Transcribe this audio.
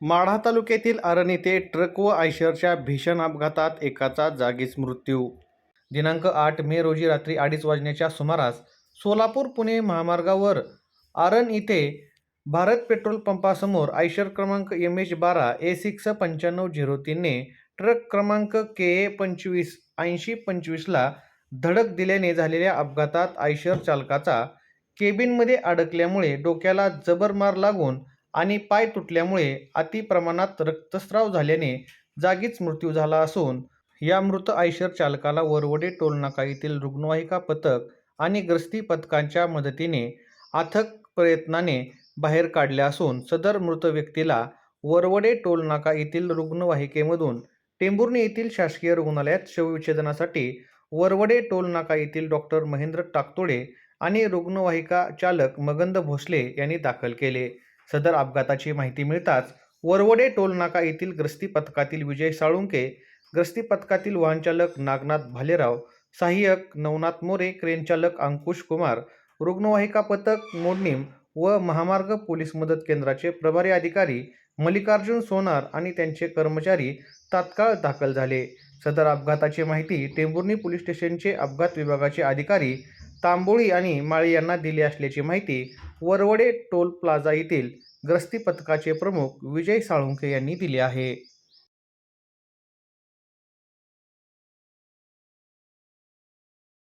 माढा तालुक्यातील आरण येथे ट्रक व आयशरच्या भीषण अपघातात एकाचा जागीच मृत्यू. दिनांक आठ मे रोजी रात्री अडीच वाजण्याच्या सुमारास सोलापूर पुणे महामार्गावर आरण इथे भारत पेट्रोल पंपासमोर आयशर क्रमांक एम एच बारा ए सिक्स पंच्याण्णव झिरो तीनने ट्रक क्रमांक के ए पंचवीस ऐंशी पंचवीसला धडक दिल्याने झालेल्या अपघातात आयशर चालकाचा केबिनमध्ये अडकल्यामुळे डोक्याला जबर मार लागून आणि पाय तुटल्यामुळे अति प्रमाणात रक्तस्राव झाल्याने जागीच मृत्यू झाला असून या मृत आयशर चालकाला वरवडे टोलनाका येथील रुग्णवाहिका पथक आणि ग्रस्ती पथकांच्या मदतीने अथक प्रयत्नाने बाहेर काढले असून सदर मृत व्यक्तीला वरवडे टोलनाका येथील रुग्णवाहिकेमधून टेंभुर्णी येथील शासकीय रुग्णालयात शवविच्छेदनासाठी वरवडे टोलनाका येथील डॉक्टर महेंद्र टाकतोडे आणि रुग्णवाहिका चालक मगंद भोसले यांनी दाखल केले. सदर अपघाताची माहिती मिळताच वरवडे टोलनाका येथील ग्रस्ती पथकातील विजय साळुंके ग्रस्ती पथकातील वाहनचालक नागनाथ भालेराव सहाय्यक नवनाथ मोरे क्रेन चालक अंकुश कुमार रुग्णवाहिका पथक मोडणीम व महामार्ग पोलीस मदत केंद्राचे प्रभारी अधिकारी मल्लिकार्जुन सोनार आणि त्यांचे कर्मचारी तात्काळ दाखल झाले. सदर अपघाताची माहिती टेंभुर्णी पोलीस स्टेशनचे अपघात विभागाचे अधिकारी तांबोळी आणि माळी यांना दिली असल्याची माहिती वरवडे टोल प्लाझा येथील ग्रस्ती पथकाचे प्रमुख विजय साळुंखे यांनी दिले आहे.